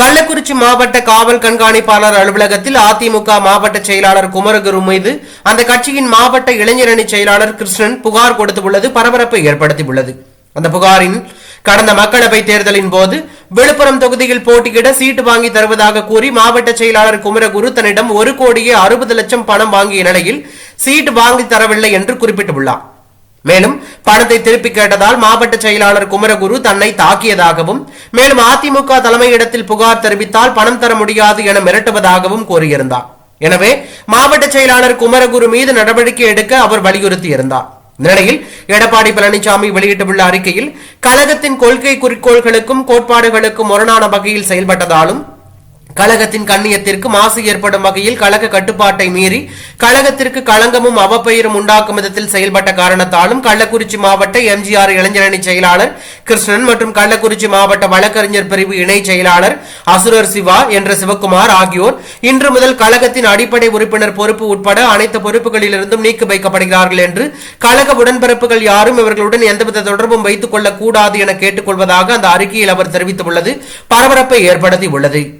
கள்ளக்குறிச்சி மாவட்ட காவல் கண்காணிப்பாளர் அலுவலகத்தில் அதிமுக மாவட்ட செயலாளர் குமரகுரு மீது அந்த கட்சியின் மாவட்ட இளைஞரணி செயலாளர் கிருஷ்ணன் புகார் கொடுத்துள்ளது பரபரப்பை ஏற்படுத்தியுள்ளது அந்த புகாரின் கடந்த மக்களவை தேர்தலின் போது விழுப்புரம் தொகுதியில் போட்டியிட சீட்டு வாங்கி தருவதாக கூறி மாவட்ட செயலாளர் குமரகுரு தன்னிடம் ஒரு கோடியே அறுபது லட்சம் பணம் வாங்கிய நிலையில் சீட்டு வாங்கி தரவில்லை என்று குறிப்பிட்டுள்ளார். மேலும் பணத்தை திருப்பி கேட்டதால் மாவட்ட செயலாளர் குமரகுரு தன்னை தாக்கியதாகவும் மேலும் அதிமுக தலைமையிடத்தில் புகார் தெரிவித்தால் பணம் தர முடியாது என மிரட்டுவதாகவும் கூறியிருந்தார். எனவே மாவட்ட செயலாளர் குமரகுரு மீது நடவடிக்கை எடுக்க அவர் வலியுறுத்தியிருந்தார். இந்நிலையில் எடப்பாடி பழனிசாமி வெளியிட்டுள்ள அறிக்கையில் கழகத்தின் கொள்கை குறிக்கோள்களுக்கும் கோட்பாடுகளுக்கும் முரணான வகையில் செயல்பட்டதாலும் கழகத்தின் கண்ணியத்திற்கு மாசு ஏற்படும் வகையில் கழக கட்டுப்பாட்டை மீறி கழகத்திற்கு களங்கமும் அவப்பெயரும் உண்டாக்கும் விதத்தில் செயல்பட்ட காரணத்தாலும் கள்ளக்குறிச்சி மாவட்ட எம்ஜிஆர் இளைஞரணி செயலாளர் கிருஷ்ணன் மற்றும் கள்ளக்குறிச்சி மாவட்ட வழக்கறிஞர் பிரிவு இணை செயலாளர் அசுரர் சிவா என்ற சிவக்குமார் ஆகியோர் இன்று முதல் கழகத்தின் அடிப்படை உறுப்பினர் பொறுப்பு உட்பட அனைத்து பொறுப்புகளிலிருந்தும் நீக்கி வைக்கப்படுகிறார்கள் என்று கழக உடன்பிறப்புகள் யாரும் இவர்களுடன் எந்தவித தொடர்பும் வைத்துக் கொள்ளக்கூடாது என கேட்டுக்கொள்வதாக அந்த அறிக்கையில் அவர் தெரிவித்துள்ளது. பரபரப்பை ஏற்படுத்தியுள்ளது.